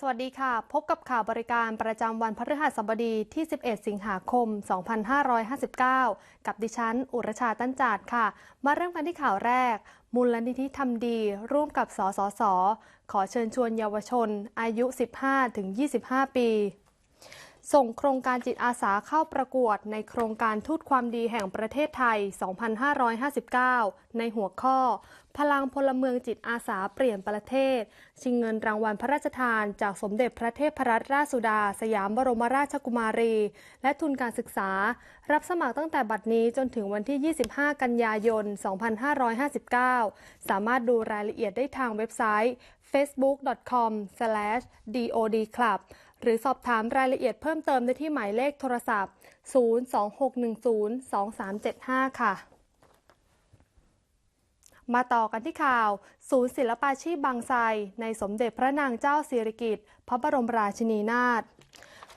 สวัสดีค่ะ พบกับข่าวบริการประจำวันพฤหัสบดีที่ 11 สิงหาคม 2559 กับดิฉัน อุรชาตั้นจาดค่ะ มาเริ่มกันที่ข่าวแรก มูลนิธิทำดี ร่วมกับสสส ขอเชิญชวนเยาวชน อายุ 15-25 ปี ส่งโครงการจิตอาสาเข้าประกวดในโครงการทูตความดีแห่งประเทศไทย 2559 ในหัวข้อ พลังพลเมืองจิตอาสาเปลี่ยนประเทศ ชิงเงินรางวัลพระราชทานจากสมเด็จพระเทพรัตนราชสุดา สยามบรมราชกุมารี และทุนการศึกษา รับสมัครตั้งแต่บัดนี้จนถึงวันที่ 25 กันยายน 2559 สามารถดูรายละเอียดได้ทางเว็บไซต์ facebook.com/dodclub หรือสอบถามรายละเอียดเพิ่มเติมได้ที่หมายเลขโทรศัพท์ 026102375 ค่ะ มาต่อกันที่ข่าว ศูนย์ศิลปาชีพบางไทรในสมเด็จพระนางเจ้าสิริกิติ์พระบรมราชินีนาถ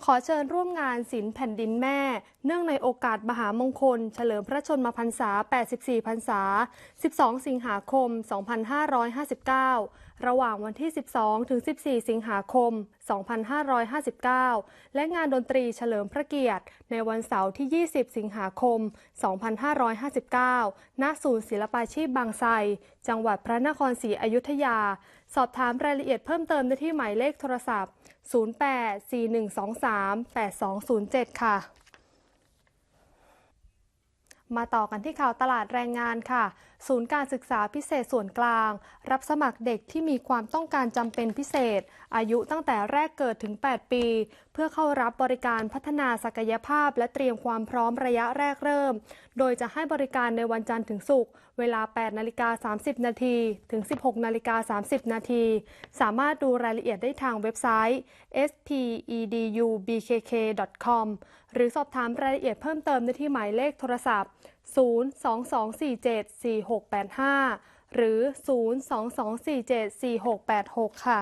ขอเชิญร่วมงานศิลป์แผ่นดินแม่เนื่องในโอกาสมหามงคล เฉลิมพระชนมพรรษา 84 พรรษา 12 สิงหาคม 2559 ระหว่างวันที่ 12 ถึง 14 สิงหาคม 2559 และงานดนตรีเฉลิมพระเกียรติ ในวันเสาร์ที่ 20 สิงหาคม 2559 ณ ศูนย์ศิลปาชีพบางไทร จังหวัดพระนครศรีอยุธยา สอบถามรายละเอียดเพิ่มเติมได้ที่หมายเลขโทรศัพท์ 0841238207 ค่ะ มาต่อกันที่ข่าวตลาดแรงงานค่ะ ศูนย์การศึกษาพิเศษส่วนกลาง รับสมัครเด็กที่มีความต้องการจำเป็นพิเศษ อายุตั้งแต่แรกเกิดถึง 8 ปี เพื่อเข้ารับบริการพัฒนาศักยภาพ และเตรียมความพร้อมระยะแรกเริ่ม โดยจะให้บริการในวันจันทร์ถึงศุกร์เวลา 8 นาฬิกา 30 นาทีถึง 16 นาฬิกา 30 นาทีสามารถดูรายละเอียดได้ทางเว็บไซต์ spedubkk.com หรือสอบถามรายละเอียดเพิ่มเติมได้ที่หมายเลขโทรศัพท์022474685 หรือ 022474686 ค่ะ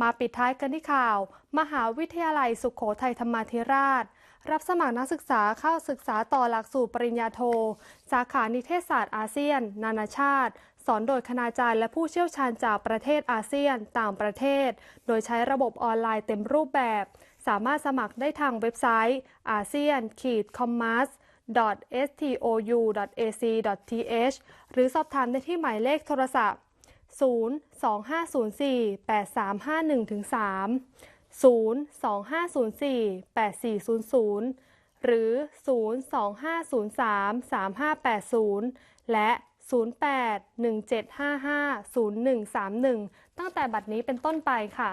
มาปิดท้ายกันที่ข่าว มหาวิทยาลัยสุขโขทัยธรรมาธิราช รับสมัครนักศึกษาเข้าศึกษาต่อหลักสูตรปริญญาโท สาขานิเทศศาสตร์อาเซียน นานาชาติ สอนโดยคณาจารย์และผู้เชี่ยวชาญจากประเทศอาเซียน ต่างประเทศ โดยใช้ระบบออนไลน์เต็มรูปแบบ สามารถสมัครได้ทางเว็บไซต์ asean commerce stou.ac.th หรือสอบถามได้ที่หมายเลขโทรศัพท์ 025048351-3 025048400 หรือ 025033580 และ 0817550131 ตั้งแต่บัดนี้เป็นต้นไปค่ะ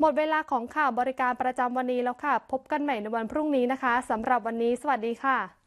หมดเวลาของข่าวบริการประจำวันนี้แล้วค่ะ พบกันใหม่ในวันพรุ่งนี้นะคะสำหรับวันนี้ สวัสดีค่ะ